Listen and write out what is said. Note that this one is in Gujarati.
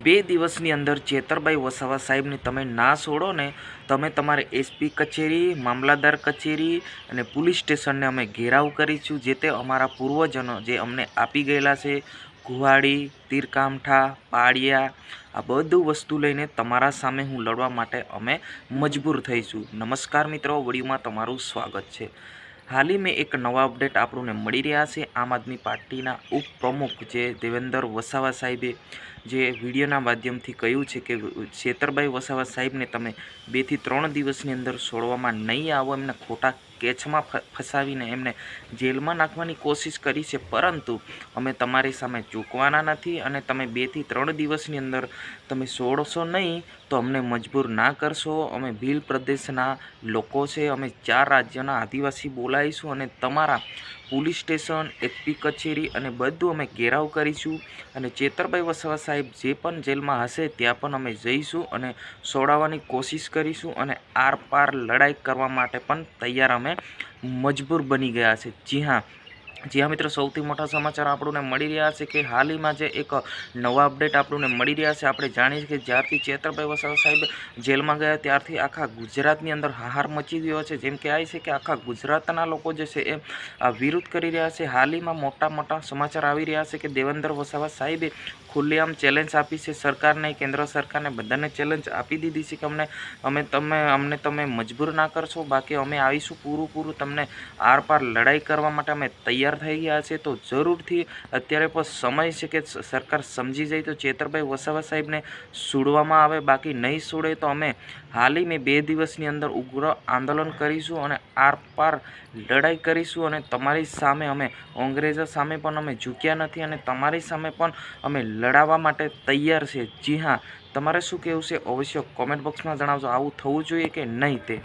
બે દિવસની અંદર ચેતરભાઈ વસાવા સાહેબને તમે ના છોડો ને, તમે તમારે એસપી કચેરી, મામલાદાર કચેરી અને પોલીસ સ્ટેશનને અમે ઘેરાવ કરીશું, જે તે અમારા પૂર્વજનો જે અમને આપી ગયેલા છે. કુહાડી તીરકામઠા, પાળિયા, આ બધું વસ્તુ લઈને તમારા સામે હું લડવા માટે અમે મજબૂર થઈશું. નમસ્કાર મિત્રો વડીમાં તમારું સ્વાગત છે. હાલી મેં એક નવા અપડેટ આપણને મળી રહ્યા છે. આમ આદમી પાર્ટીના ઉપપ્રમુખ જે દેવેન્દ્ર વસાવા સાહેબે જે વિડીયોના માધ્યમથી કહ્યું છે કે છેતરભાઈ વસાવા સાહેબને તમે બેથી ત્રણ દિવસની અંદર છોડવામાં નહીં આવો, એમને ખોટા કેચમાં ફસાવીને એમને જેલમાં નાખવાની કોશિશ કરી છે, પરંતુ અમે તમારી સામે ચૂકવાના નથી અને તમે બેથી ત્રણ દિવસની અંદર તમે છોડશો નહીં તો અમને મજબૂર ના કરશો. અમે ભીલ પ્રદેશના લોકો છે, અમે ચાર રાજ્યના આદિવાસી બોલાવીશું અને તમારા પોલીસ સ્ટેશન એસપી કચેરી અને બધું અમે ઘેરાવ કરીશું અને ચેતરભાઈ વસાવા સાહેબ જે પણ જેલમાં હશે ત્યાં પણ અમે જઈશું અને છોડાવવાની કોશિશ કરીશું અને આરપાર લડાઈ કરવા માટે પણ તૈયાર અમે મજબૂર બની ગયા છે. જી હા જી હા મિત્રો, સૌથી મોટા સમાચાર આપણને મળી રહ્યા છે કે હાલમાં જે એક નવા અપડેટ આપણને મળી રહ્યા છે. આપણે જાણીએ છીએ કે જ્યારથી ચેતરભાઈ વસાવા સાહેબ જેલમાં ગયા ત્યારથી આખા ગુજરાતની અંદર હાહાર મચી ગયો છે. જેમ કે આ છે કે આખા ગુજરાતના લોકો જે છે એ વિરોધ કરી રહ્યા છે. હાલમાં મોટા મોટા સમાચાર આવી રહ્યા છે કે દેવેન્દ્ર વસાવા સાહેબે ખુલ્લેઆમ ચેલેન્જ આપી છે. સરકારને, કેન્દ્ર સરકારને બધાને ચેલેન્જ આપી દીધી છે કે અમને, અમે તમે, અમને તમે મજબૂર ના કરશો. બાકી અમે આવીશું પૂરું પૂરું તમને આરપાર લડાઈ કરવા માટે અમે તૈયાર થઈ ગયા છે, તો જરૂરથી અત્યારે પણ સમય છે કે સરકાર સમજી જાય તો ચેતરભાઈ વસાવા સાહેબને છોડવામાં આવે, બાકી નહીં છોડે તો અમે હાલી મેં બે દિવસની અંદર ઉગ્ર આંદોલન કરીશું અને આરપાર લડાઈ કરીશું અને તમારી સામે અમે, અંગ્રેજો સામે પણ અમે ઝૂક્યા નથી અને તમારી સામે પણ અમે લડાવવા માટે તૈયાર છે. જી હા, તમારે શું કહેવું છે? અવશ્ય કોમેન્ટ બોક્સમાં જણાવજો. આવું થવું જોઈએ કે નહીં તે?